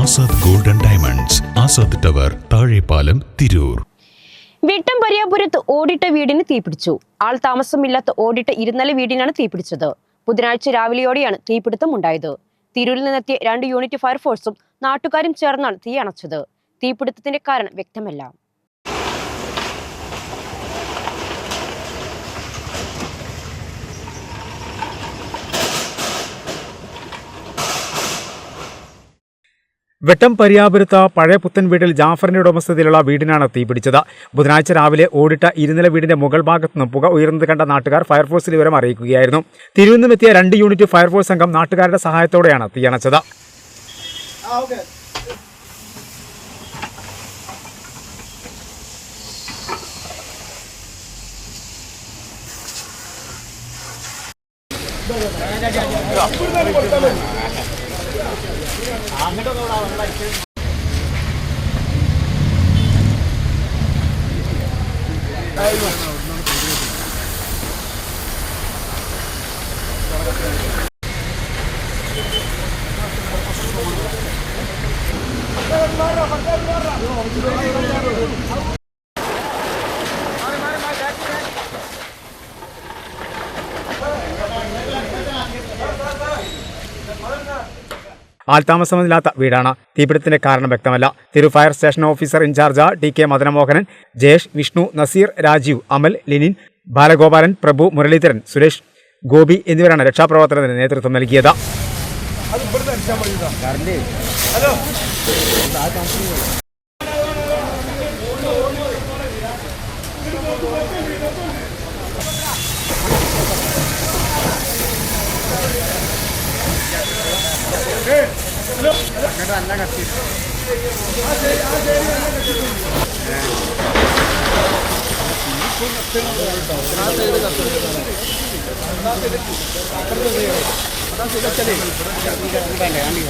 Azad golden diamonds Azad tower Thazhepalam Tirur. വിട്ടം പരിയാപുരത്ത് ഓടിട്ട വീടിന് തീപിടിച്ചു. ആൾ താമസമില്ലാത്ത ഓടിട്ട ഇരുന്നല വീടിനാണ് തീപിടിച്ചത്. ബുധനാഴ്ച രാവിലെയോടെയാണ് തീപിടുത്തം ഉണ്ടായത് തിരൂരിൽ നിന്നെത്തിയ രണ്ട് യൂണിറ്റ് ഫയർഫോഴ്സും നാട്ടുകാരും ചേർന്നാണ് തീ അണച്ചത്. തീപിടുത്തത്തിന്റെ കാരണം വ്യക്തമല്ല. വെട്ടം പരിയാപുരത്ത് പഴയ പുത്തൻ വീട്ടിൽ ജാഫറിന്റെ ഉടമസ്ഥതയിലുള്ള വീടിനാണ് തീപിടിച്ചത് ബുധനാഴ്ച രാവിലെ ഓടിട്ട ഇരുനില വീടിന്റെ മുകൾ ഭാഗത്തു നിന്നും പുക ഉയർന്നത് കണ്ട നാട്ടുകാർ ഫയർഫോഴ്സിൽ വിവരം അറിയിക്കുകയായിരുന്നു. തിരുവനന്തപുരത്തെത്തിയ രണ്ട് യൂണിറ്റ് ഫയർഫോഴ്സ് സംഘം നാട്ടുകാരുടെ സഹായത്തോടെയാണ് തീയണച്ചത് അങ്ങോട്ടൊക്കെ ഇവിടെ വെള്ളം അടിച്ചു Barra, barra, barra. ആൾതാമസമില്ലാത്ത വീടാണ്. തീപിടുത്തിന്റെ കാരണം വ്യക്തമല്ല. തിരു fire station officer in charge T K Madanamohanan Jayesh Vishnu Naseer Rajeev Amal Linin Balagopalan Prabhu Muraleedharan Suresh Gopi എന്നിവരാണ് രക്ഷാപ്രവർത്തനത്തിന് നേതൃത്വം നൽകിയത്. അപ്പുറത്തെ ചെയ്തേ വേണ്ട വേണ്ട